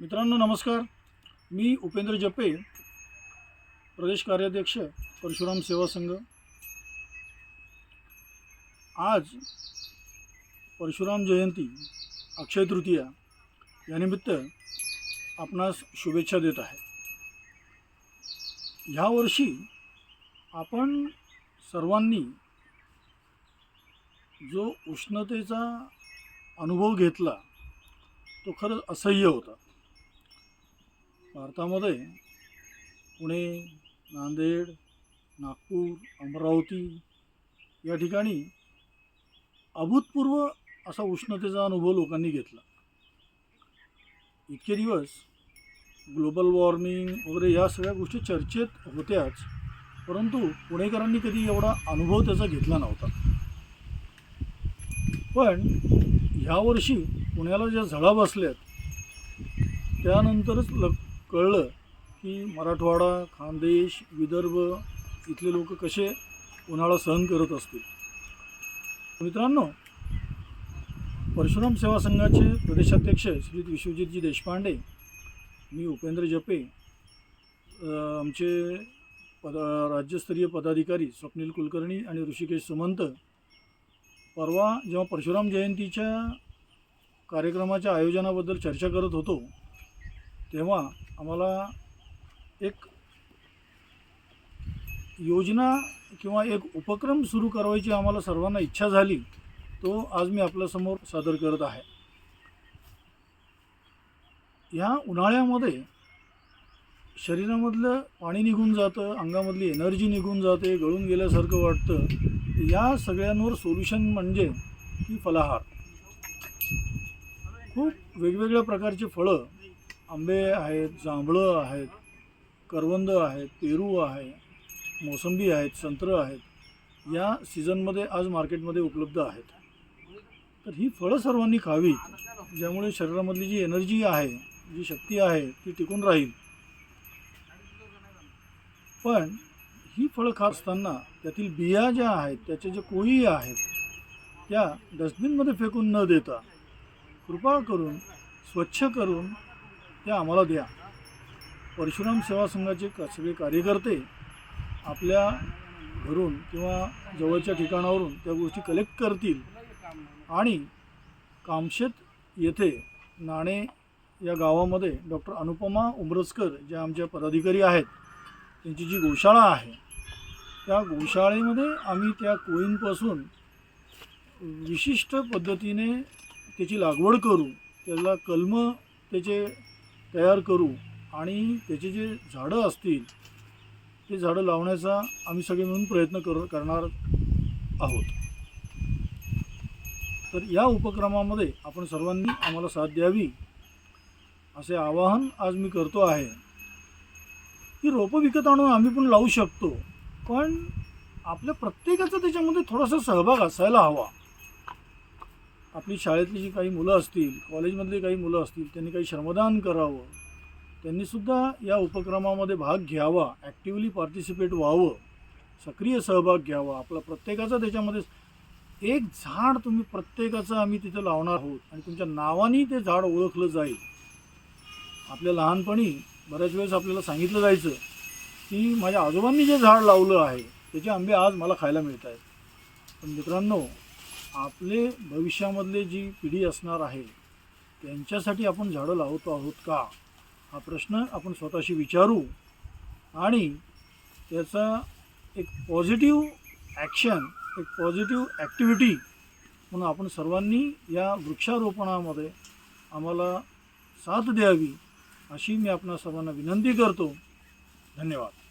मित्रांनो नमस्कार. मी उपेंद्र जपे प्रदेश कार्याध्यक्ष परशुराम सेवा संघ. आज परशुराम जयंती अक्षय तृतीया यानिमित्त आपणास शुभेच्छा देत आहे. ह्या वर्षी आपण सर्वांनी जो उष्णतेचा अनुभव घेतला तो खरंच असह्य होता. भारतामध्ये पुणे नांदेड नागपूर अमरावती या ठिकाणी अभूतपूर्व असा उष्णतेचा अनुभव लोकांनी घेतला. इतके दिवस ग्लोबल वॉर्मिंग वगैरे या सगळ्या गोष्टी चर्चेत होत्याच परंतु पुणेकरांनी कधी एवढा अनुभव त्याचा घेतला नव्हता. पण ह्यावर्षी पुण्याला ज्या झळा बसल्यात त्यानंतरच लग कळलं की मराठवाडा खानदेश विदर्भ इथले लोक कसे उन्हाळा सहन करत असतील. मित्रांनो परशुराम सेवा संघाचे प्रदेशाध्यक्ष श्री विश्वजितजी देशपांडे मी उपेंद्र जपे आमचे पद राज्यस्तरीय पदाधिकारी स्वप्नील कुलकर्णी आणि ऋषिकेश सुमंत परवा जेव्हा परशुराम जयंतीच्या कार्यक्रमाच्या आयोजनाबद्दल चर्चा करत होतो तेव्हा आम्हाला एक योजना किंवा एक उपक्रम सुरू करावायची आम्हाला सर्वांना इच्छा झाली तो आज मी आपल्यासमोर सादर करत आहे. ह्या उन्हाळ्यामध्ये शरीरामधलं पाणी निघून जातं अंगामधली एनर्जी निघून जाते गळून गेल्यासारखं वाटतं. या सगळ्यांवर सोल्युशन म्हणजे की फलाहार. खूप वेगवेगळ्या प्रकारची फळं आंबे आहेत जांभळं आहेत करवंद आहेत पेरू आहे मोसंबी आहेत संत्रं आहेत या सीझनमध्ये आज मार्केटमध्ये उपलब्ध आहेत. तर ही फळं सर्वांनी खावीत ज्यामुळे शरीरामधली जी एनर्जी आहे जी शक्ती आहे ती टिकून राहील. पण ही फळं खात असताना त्यातील बिया ज्या आहेत त्याचे जे कोळी आहेत त्या डस्टबिनमध्ये फेकून न देता कृपा करून स्वच्छ करून त्या आम्हाला द्या परशुराम सेवा संघाचे सगळे कार्यकर्ते आपल्या घरून किंवा जवळच्या ठिकाणावरून त्या गोष्टी कलेक्ट करतील. आणि कामशेत येथे नाणे या गावामध्ये डॉक्टर अनुपमा उमरसकर ज्या आमच्या पदाधिकारी आहेत त्यांची जी गोशाळा आहे त्या गोशाळेमध्ये आम्ही त्या कोळींपासून विशिष्ट पद्धतीने त्याची लागवड करू त्याला कलम त्याचे तयार करू आणि त्याचे जे झाडं असतील ते झाडं लावण्याचा आम्ही सगळे मिळून प्रयत्न कर करणार आहोत. तर या उपक्रमामध्ये आपण सर्वांनी आम्हाला साथ द्यावी असे आवाहन आज मी करतो आहे. की रोपं विकत आणून आम्ही पण लावू शकतो पण आपल्या प्रत्येकाचा त्याच्यामध्ये थोडासा सहभाग असायला हवा. आपली शाळेतली जी काही मुलं असतील कॉलेजमधली काही मुलं असतील त्यांनी काही श्रमदान करावं त्यांनीसुद्धा या उपक्रमामध्ये भाग घ्यावा ॲक्टिवली पार्टिसिपेट व्हावं सक्रिय सहभाग घ्यावा. आपला प्रत्येकाचा त्याच्यामध्ये एक झाड तुम्ही प्रत्येकाचं आम्ही तिथं लावणार आहोत आणि तुमच्या नावाने ते झाड ओळखलं जाईल. आपल्या लहानपणी बऱ्याच वेळेस आपल्याला सांगितलं जायचं की माझ्या आजोबांनी जे झाड लावलं आहे त्याचे आंबे आज मला खायला मिळत आहेत पण मित्रांनो आपले भविष्यामधले जी पिढी असणार आहे त्यांच्यासाठी आपण झाडं लावतो आहोत का? हा प्रश्न आपण स्वतःशी विचारू आणि त्याचा एक पॉझिटिव्ह ॲक्शन एक पॉझिटिव्ह ॲक्टिव्हिटी म्हणून आपण सर्वांनी या वृक्षारोपणामध्ये आम्हाला साथ द्यावी अशी मी आपणा सर्वांना विनंती करतो. धन्यवाद.